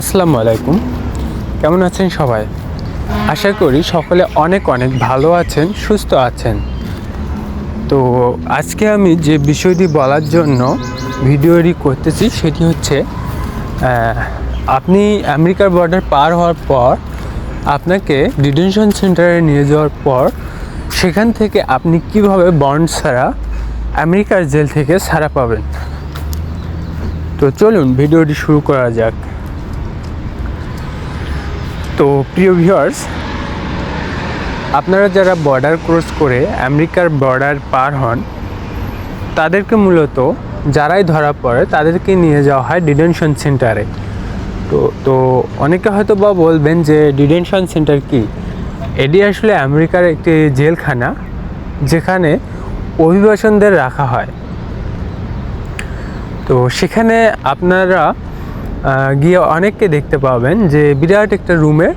আসসালামু আলাইকুম। কেমন আছেন সবাই? আশা করি সকলে অনেক অনেক ভালো আছেন, সুস্থ আছেন। তো আজকে আমি যে বিষয়টি বলার জন্য ভিডিওটি করতেছি সেটি হচ্ছে আপনি আমেরিকার বর্ডার পার হওয়ার পর আপনাকে ডিটেনশন সেন্টারে নিয়ে যাওয়ার পর সেখান থেকে আপনি কীভাবে বন্ড ছাড়া আমেরিকার জেল থেকে ছাড়া পাবেন? তো চলুন ভিডিওটি শুরু করা যাক। তো প্রিয় ভিউয়ার্স আপনারা যারা বর্ডার ক্রস করে আমেরিকার বর্ডার পার হন, তাদেরকে মূলত, যারাই ধরা পড়ে, তাদেরকে নিয়ে যাওয়া হয় ডিটেনশন সেন্টারে তো তো অনেকে হয়তো বা বলবেন যে ডিটেনশন সেন্টার কি? এটি আসলে আমেরিকার একটি জেলখানা, যেখানে অভিবাসনদের রাখা হয়। তো সেখানে আপনারা গিয়ে অনেককে দেখতে পাবেন যে বিরাট একটা রুমে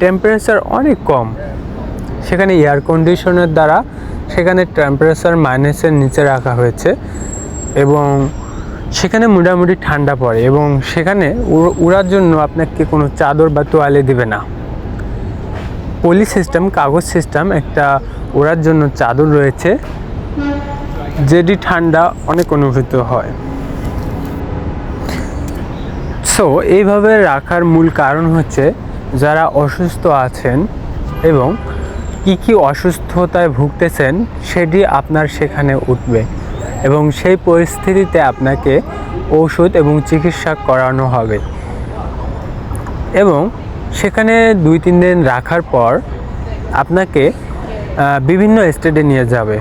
টেম্পারেচার অনেক কম। সেখানে এয়ার কন্ডিশনের দ্বারা সেখানে টেম্পারেচার মাইনাসের নিচে রাখা হয়েছে এবং সেখানে মোটামুটি ঠান্ডা পড়ে এবং সেখানে উড়- উড়ার জন্য আপনাকে কোনো চাদর বা তোয়ালে দেবে না। পলি সিস্টেম কাগজ সিস্টেম একটা ওড়ার জন্য চাদর রয়েছে, যেটি ঠান্ডা অনেক অনুভূত হয়। সো এইভাবে রাখার মূল কারণ হচ্ছে যারা অসুস্থ আছেন এবং কি কি অসুস্থতায় ভুগতেছেন সেটি আপনার সেখানে উঠবে এবং সেই পরিস্থিতিতে আপনাকে ঔষধ এবং চিকিৎসা করানো হবে। এবং সেখানে দুই তিন দিন রাখার পর আপনাকে বিভিন্ন স্টেটে নিয়ে যাবে।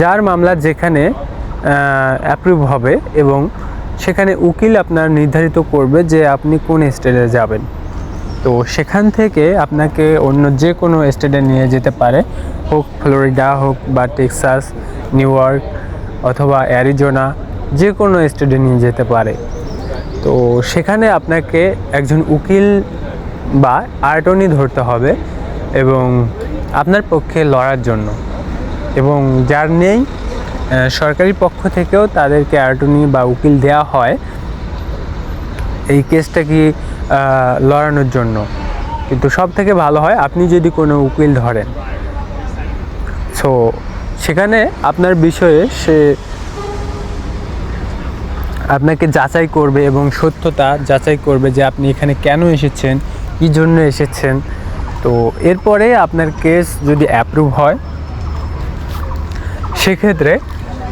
যার মামলা যেখানে অ্যাপ্রুভ হবে এবং সেখানে উকিল আপনার নির্ধারিত করবে যে আপনি কোন স্টেটে যাবেন। তো সেখান থেকে আপনাকে অন্য যে কোনো স্টেটে নিয়ে যেতে পারে। হোক ফ্লোরিডা হোক বা টেক্সাস, নিউ ইয়র্ক অথবা অ্যারিজোনা, যে কোনো স্টেটে নিয়ে যেতে পারে। তো সেখানে আপনাকে একজন উকিল বা আর্টনি ধরতে হবে এবং আপনার পক্ষে লড়ার জন্য। এবং যার নেই সরকারি পক্ষ থেকেও তাদেরকে অ্যাটর্নি বা উকিল দেওয়া হয়। এই কেসটা কি লড়ানোর জন্য। কিন্তু সব থেকে ভালো হয়, আপনি যদি কোনো উকিল ধরেন। সো সেখানে আপনার বিষয়ে সে আপনাকে যাচাই করবে এবং সত্যতা যাচাই করবে যে আপনি এখানে কেন এসেছেন, কী জন্য এসেছেন। তো এরপরে আপনার কেস যদি অ্যাপ্রুভ হয়, সেক্ষেত্রে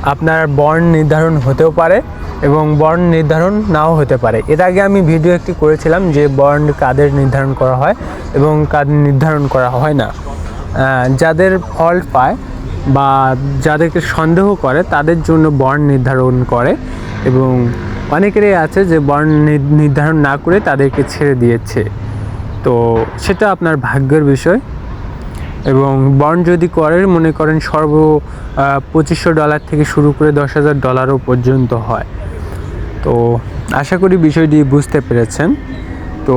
আপনার বন্ড নির্ধারণ হতেও পারে এবং বন্ড নির্ধারণ নাও হতে পারে। এর আগে আমি ভিডিও একটি করেছিলাম যে বন্ড কাদের নির্ধারণ করা হয় এবং কাদের নির্ধারণ করা হয় না। যাদের ফল্ট পায় বা যাদেরকে সন্দেহ করে তাদের জন্য বন্ড নির্ধারণ করে এবং অনেকেরই আছে যে নি- নির্ধারণ না করে তাদেরকে ছেড়ে দিয়েছে। তো সেটা আপনার ভাগ্যের বিষয়। এবং বন্ড যদি করেন মনে করেন সর্ব পঁচিশশো ডলার থেকে শুরু করে দশ হাজার ডলারও পর্যন্ত হয়। তো আশা করি বিষয়টি বুঝতে পেরেছেন। তো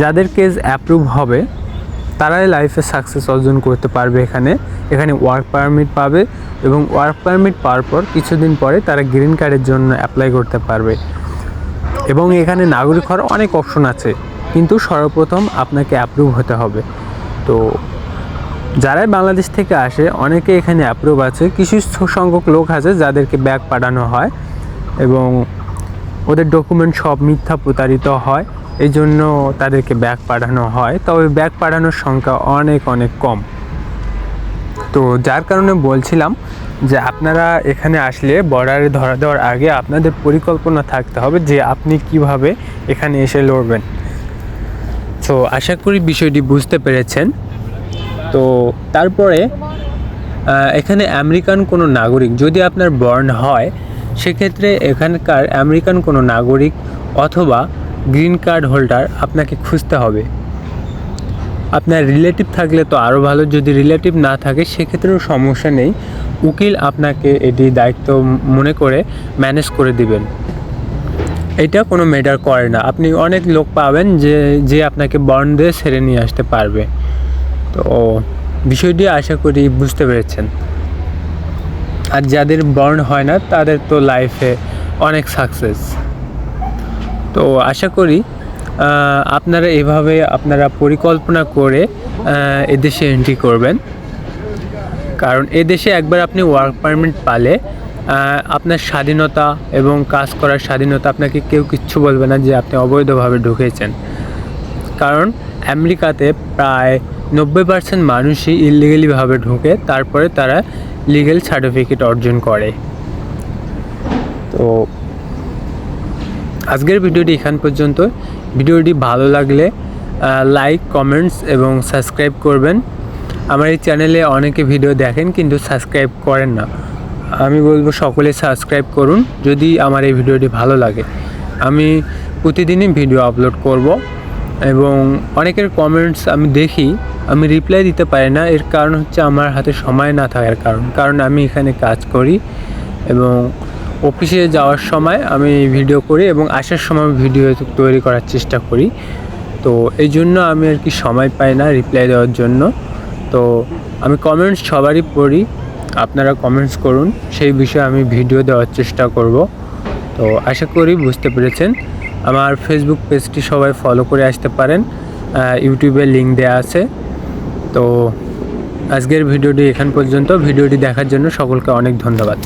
যাদের কেস অ্যাপ্রুভ হবে, তারাই লাইফে সাকসেস অর্জন করতে পারবে এখানে। এখানে ওয়ার্ক পারমিট পাবে এবং ওয়ার্ক পারমিট পাওয়ার পর কিছুদিন পরে তারা গ্রিন কার্ডের জন্য অ্যাপ্লাই করতে পারবে। এবং এখানে নাগরিক হওয়ার অনেক অপশন আছে, কিন্তু সর্বপ্রথম আপনাকে অ্যাপ্রুভ হতে হবে। তো যারাই বাংলাদেশ থেকে আসে, অনেকে এখানে অ্যাপ্রুভ আছে। কিছু সংখ্যক লোক আছে যাদেরকে ব্যাগ পাঠানো হয় এবং ওদের ডকুমেন্ট সব মিথ্যা প্রতারিত হয় এই জন্য তাদেরকে ব্যাগ পাঠানো হয়। তবে ব্যাগ পাঠানোর সংখ্যা অনেক অনেক কম। তো যার কারণে বলছিলাম যে আপনারা এখানে আসলে বর্ডারে ধরা দেওয়ার আগে আপনাদের পরিকল্পনা থাকতে হবে যে আপনি কীভাবে এখানে এসে লড়বেন। তো আশা করি বিষয়টি বুঝতে পেরেছেন। তো তারপরে এখানে আমেরিকান কোনো নাগরিক যদি আপনার বর্ন হয়, সেক্ষেত্রে এখানকার আমেরিকান কোনো নাগরিক অথবা গ্রিন কার্ড হোল্ডার আপনাকে খুঁজতে হবে। আপনার রিলেটিভ থাকলে তো আরও ভালো, যদি রিলেটিভ না থাকে, সেক্ষেত্রেও সমস্যা নেই। উকিল আপনাকে এটি দায়িত্ব মনে করে ম্যানেজ করে দিবেন। এটা কোনো ম্যাটার করে না। আপনি অনেক লোক পাবেন যে যে আপনাকে বন্ড দিয়ে সেরে নিয়ে আসতে পারবে। তো বিষয়টি আশা করি বুঝতে পেরেছেন। আর যাদের বর্ন হয় না, তাদের তো লাইফে অনেক সাকসেস তো আশা করি আপনারা এভাবে আপনারা পরিকল্পনা করে এদেশে এন্ট্রি করবেন। কারণ এদেশে একবার আপনি ওয়ার্ক পারমিট পালে আপনার স্বাধীনতা এবং কাজ করার স্বাধীনতা আপনাকে কেউ কিচ্ছু বলবে না যে আপনি অবৈধভাবে ঢুকেছেন। কারণ আমেরিকাতে প্রায় নব্বই পার্সেন্ট মানুষই ইলিগেলিভাবে ঢুকে, তারপরে তারা লিগেল সার্টিফিকেট অর্জন করে। তো আজকের ভিডিওটি এখান পর্যন্ত। ভিডিওটি ভালো লাগলে লাইক কমেন্টস এবং সাবস্ক্রাইব করবেন। আমার এই চ্যানেলে অনেকে ভিডিও দেখেন কিন্তু সাবস্ক্রাইব করেন না। আমি বলব সকলে সাবস্ক্রাইব করুন, যদি আমার এই ভিডিওটি ভালো লাগে। আমি প্রতিদিনই ভিডিও আপলোড করব। এবং অনেকের কমেন্টস আমি দেখি, আমি রিপ্লাই দিতে পারি না। এর কারণ হচ্ছে আমার হাতে সময় না থাকার কারণ। কারণ আমি এখানে কাজ করি এবং অফিসে যাওয়ার সময় আমি ভিডিও করি এবং আসার সময় ভিডিও তৈরি করার চেষ্টা করি। তো এই জন্য আমি আর কি সময় পাই না রিপ্লাই দেওয়ার জন্য। তো আমি কমেন্টস সবারই পড়ি। আপনারা কমেন্টস করুন। সেই বিষয়ে আমি ভিডিও দেওয়ার চেষ্টা করব। তো আশা করি বুঝতে পেরেছেন। আমার ফেসবুক পেজটি সবাই ফলো করে আসতে পারেন। ইউটিউবে লিঙ্ক দেওয়া আছে। তো আজকের ভিডিওটি এখান পর্যন্ত। ভিডিওটি দেখার জন্য সকলকে অনেক ধন্যবাদ।